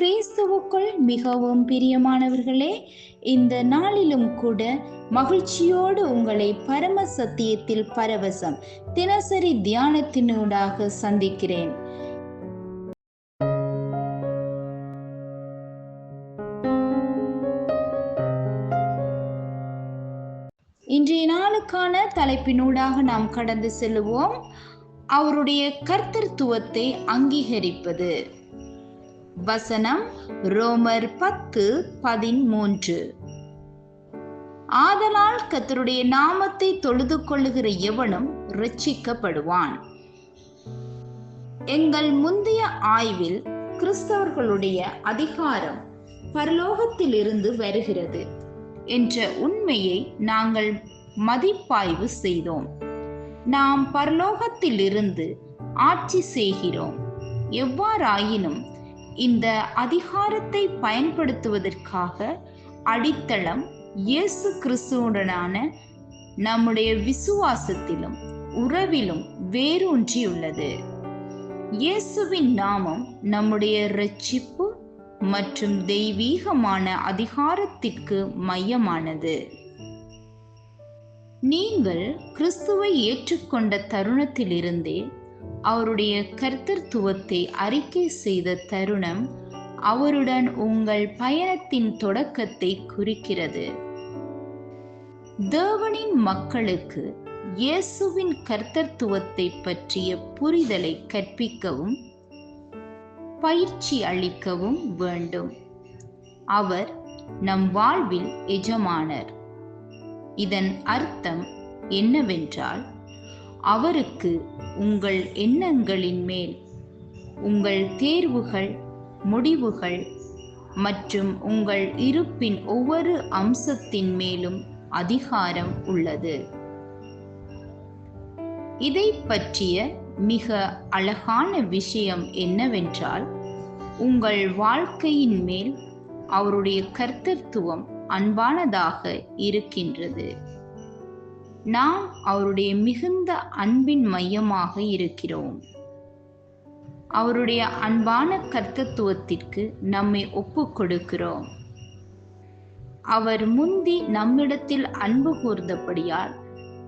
கிறிஸ்துவுக்குள் மிகவும் பிரியமானவர்களே இந்த நாளிலும் கூட மகிழ்ச்சியோடு உங்களை பரம சத்தியத்தில் பரவசம் தினசரி தியானத்தினூடாக சந்திக்கிறேன். இன்றைய நாளுக்கான தலைப்பினூடாக நாம் கடந்து செல்லுவோம். அவருடைய கர்த்தத்துவத்தை அங்கீகரிப்பது. வசனம் ரோமர் பத்து பதிமூன்று ஆதலால் கத்தருடைய நாமத்தை தொழுது கொள்ளுகிற எவனும் ரட்சிக்கப்படுவான் எங்கள் முந்தைய ஆய்வில் கிறிஸ்தவர்களுடைய அதிகாரம் பரலோகத்திலிருந்து வருகிறது என்ற உண்மையை நாங்கள் மதிப்பாய்வு செய்தோம். நாம் பரலோகத்திலிருந்து ஆட்சி செய்கிறோம். எவ்வாறாயினும் இந்த அதிகாரத்தை பயன்படுத்துவதற்காக அடித்தளம் இயேசு கிறிஸ்துவுடனான நம்முடைய விசுவாசத்திலும் உறவிலும் வேரூன்றியுள்ளது. இயேசுவின் நாமம் நம்முடைய ரட்சிப்பு மற்றும் தெய்வீகமான அதிகாரத்திற்கு மையமானது. நீங்கள் கிறிஸ்துவை ஏற்றுக்கொண்ட தருணத்திலிருந்தே அவருடைய கர்த்தத்துவத்தை அறிக்கை செய்த தருணம் அவருடன் உங்கள் பயணத்தின் தொடக்கத்தை குறிக்கிறது. தேவனின் மக்களுக்கு இயேசுவின் கர்த்தத்துவத்தை பற்றிய புரிதலை கற்பிக்கவும் பயிற்சி அளிக்கவும் வேண்டும். அவர் நம் வாழ்வில் எஜமானர். இதன் அர்த்தம் என்னவென்றால் அவருக்கு உங்கள் எண்ணங்களின் மேல் உங்கள் தேர்வுகள் முடிவுகள் மற்றும் உங்கள் இருப்பின் ஒவ்வொரு அம்சத்தின் மேலும் அதிகாரம் உள்ளது. இதை பற்றிய மிக அழகான விஷயம் என்னவென்றால் உங்கள் வாழ்க்கையின் மேல் அவருடைய கர்த்தத்துவம் அன்பானதாக இருக்கின்றது. நாம் அவருடைய மிகுந்த அன்பின் மையமாக இருக்கிறோம். அவருடைய அன்பான கர்த்தத்துவத்திற்கு நம்மை ஒப்பு கொடுக்கிறோம். அவர் முந்தி நம்மிடத்தில் அன்பு கூர்ந்தபடியால்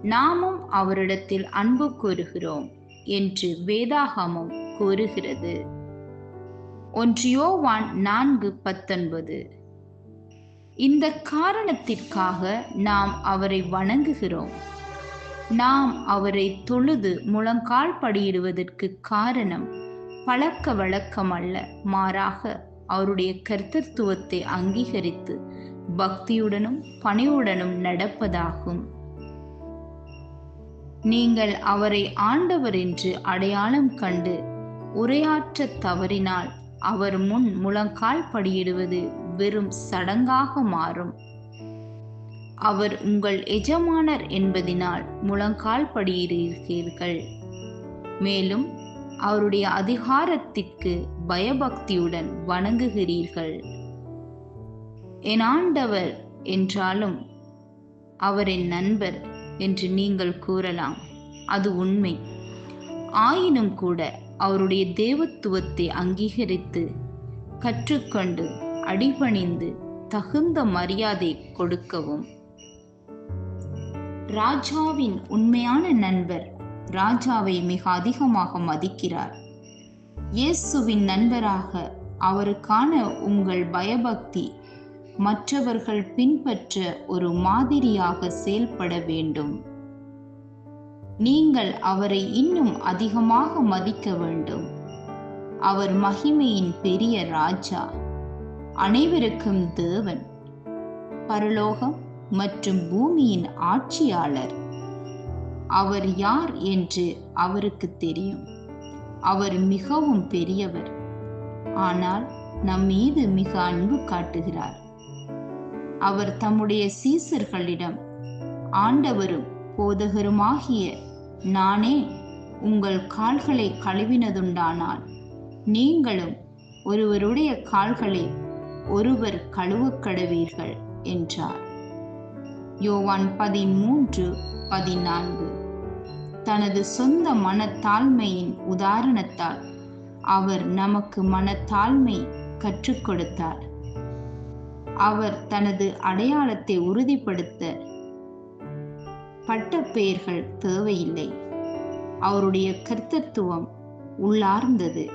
நாமும் அவரிடத்தில் அன்பு கூறுகிறோம் என்று வேதாகமம் கூறுகிறது. ஒன்றியோவான் நான்கு பத்தொன்பது. இந்த காரணத்திற்காக நாம் அவரை வணங்குகிறோம். நாம் அவரை தொழுது முழங்கால் படியிடுவதற்கு காரணம் பழக்க வழக்கம் அல்ல மாறாக அவருடைய கர்த்தத்துவத்தை அங்கீகரித்து பக்தியுடனும் பணியுடனும் நடப்பதாகும். நீங்கள் அவரை ஆண்டவர் என்று அடையாளம் கண்டு உரையாற்ற தவறினால் அவர் முன் முழங்கால் படியிடுவது வெறும் சடங்காக மாறும். அவர் உங்கள் எஜமானர் என்பதினால் முழங்கால் படியிருக்கிறீர்கள். மேலும் அவருடைய அதிகாரத்திற்கு பயபக்தியுடன் வணங்குகிறீர்கள். என் ஆண்டவர் என்றாலும் அவரின் நண்பர் என்று நீங்கள் கூறலாம். அது உண்மை. ஆயினும் கூட அவருடைய தேவத்துவத்தை அங்கீகரித்து கற்றுக்கொண்டு அடிபணிந்து தகுந்த மரியாதை கொடுக்கவும். ராஜாவின் உண்மையான நண்பர் ராஜாவை மிக அதிகமாக மதிக்கிறார். இயேசுவின் நண்பராக அவருக்கான உங்கள் பயபக்தி மற்றவர்கள் பின்பற்ற ஒரு மாதிரியாக செயல்பட வேண்டும். நீங்கள் அவரை இன்னும் அதிகமாக மதிக்க வேண்டும். அவர் மகிமையின் பெரிய ராஜா. அனைவருக்கும் தேவன். பரலோகம் மற்றும் பூமியின் ஆட்சியாளர். அவர் யார் என்று அவருக்கு தெரியும். அவர் மிகவும் பெரியவர். ஆனால் நம் மீது மிக அன்பு காட்டுகிறார். அவர் தம்முடைய சீசர்களிடம் ஆண்டவரும் போதகருமாகிய நானே உங்கள் கால்களை கழுவினதுண்டானால் நீங்களும் ஒருவருடைய கால்களை ஒருவர் கழுவுக்கடுவீர்கள் என்றார். யோவான் பதிமூன்று பதினான்கு. தனது சொந்த மனத்தாழ்மையின் உதாரணத்தால் அவர் நமக்கு மனத்தாழ்மை கற்றுக் கொடுத்தார். அவர் தனது அடையாளத்தை உறுதிப்படுத்த பட்ட பெயர்கள் தேவையில்லை. அவருடைய கர்த்தத்துவம் உள்ளார்ந்தது.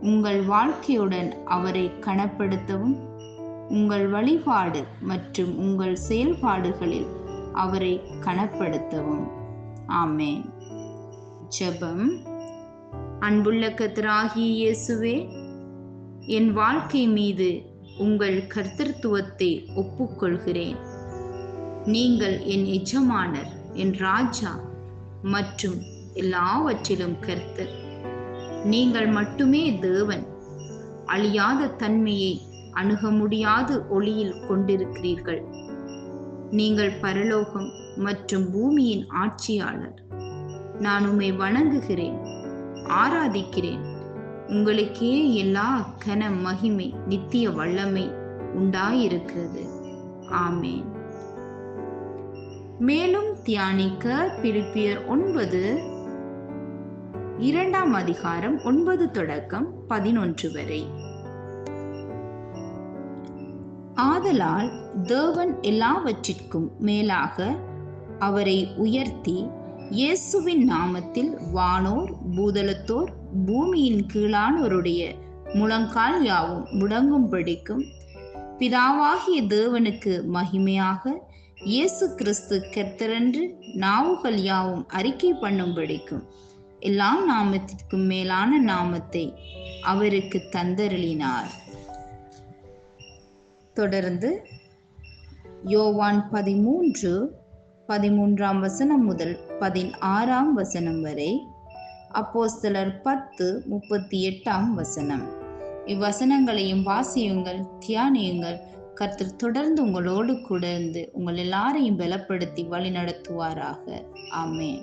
உங்கள் வாழ்க்கையுடன் அவரை கனப்படுத்தவும் உங்கள் வழிபாடு மற்றும் உங்கள் செயல்பாடுகளில் அவரை கனப்படுத்தவும். ஆமேன். ஜெபம். அன்புள்ள கத்தராகிய இயேசுவே என் வாழ்க்கை மீது உங்கள் கர்த்தத்துவத்தை ஒப்புக்கொள்கிறேன். நீங்கள் என் எஜமானர் என் ராஜா மற்றும் எல்லாவற்றிலும் கர்த்தர். நீங்கள் மட்டுமே தேவன். அழியாத தன்மையை அணுக முடியாத ஒளியில் கொண்டிருக்கிறீர்கள். நீங்கள் பரலோகம் மற்றும் பூமியின் ஆட்சியாளர். நான் உம்மை வணங்குகிறேன் ஆராதிக்கிறேன். உங்களுக்கே எல்லா கன மகிமை நித்திய வல்லமை உண்டாயிருக்கிறது. ஆமேன். மேலும் தியானிக்க பிலிப்பியர் ஒன்பது இரண்டாம் அதிகாரம் ஒன்பது தொடக்கம் பதினொன்று வரை. ஆதலால் தேவன் எல்லாவற்றிற்கும் மேலாக அவரை உயர்த்தி இயேசுவின் நாமத்தில் வானோர் பூதலத்தோர் பூமியின் கீழானோருடைய முழங்கால் யாவும் முடங்கும்படிக்கும் பிதாவாகிய தேவனுக்கு மகிமையாக இயேசு கிறிஸ்து கெத்தரென்று நாவுகள் யாவும் அறிக்கை பண்ணும்படிக்கும் எல்லா நாமத்திற்கும் மேலான நாமத்தை அவருக்கு தந்தருளினார். தொடர்ந்து யோவான் பதிமூன்று பதிமூன்றாம் வசனம் முதல் பதினாறாம் வசனம் வரை அப்போஸ்தலர் பத்து முப்பத்தி எட்டாம் வசனம். இவ்வசனங்களையும் வாசியுங்கள் தியானியுங்கள். கர்த்தர் தொடர்ந்து உங்களோடு கூட இருந்து உங்கள் எல்லாரையும் பலப்படுத்தி வழி நடத்துவாராக ஆமேன்.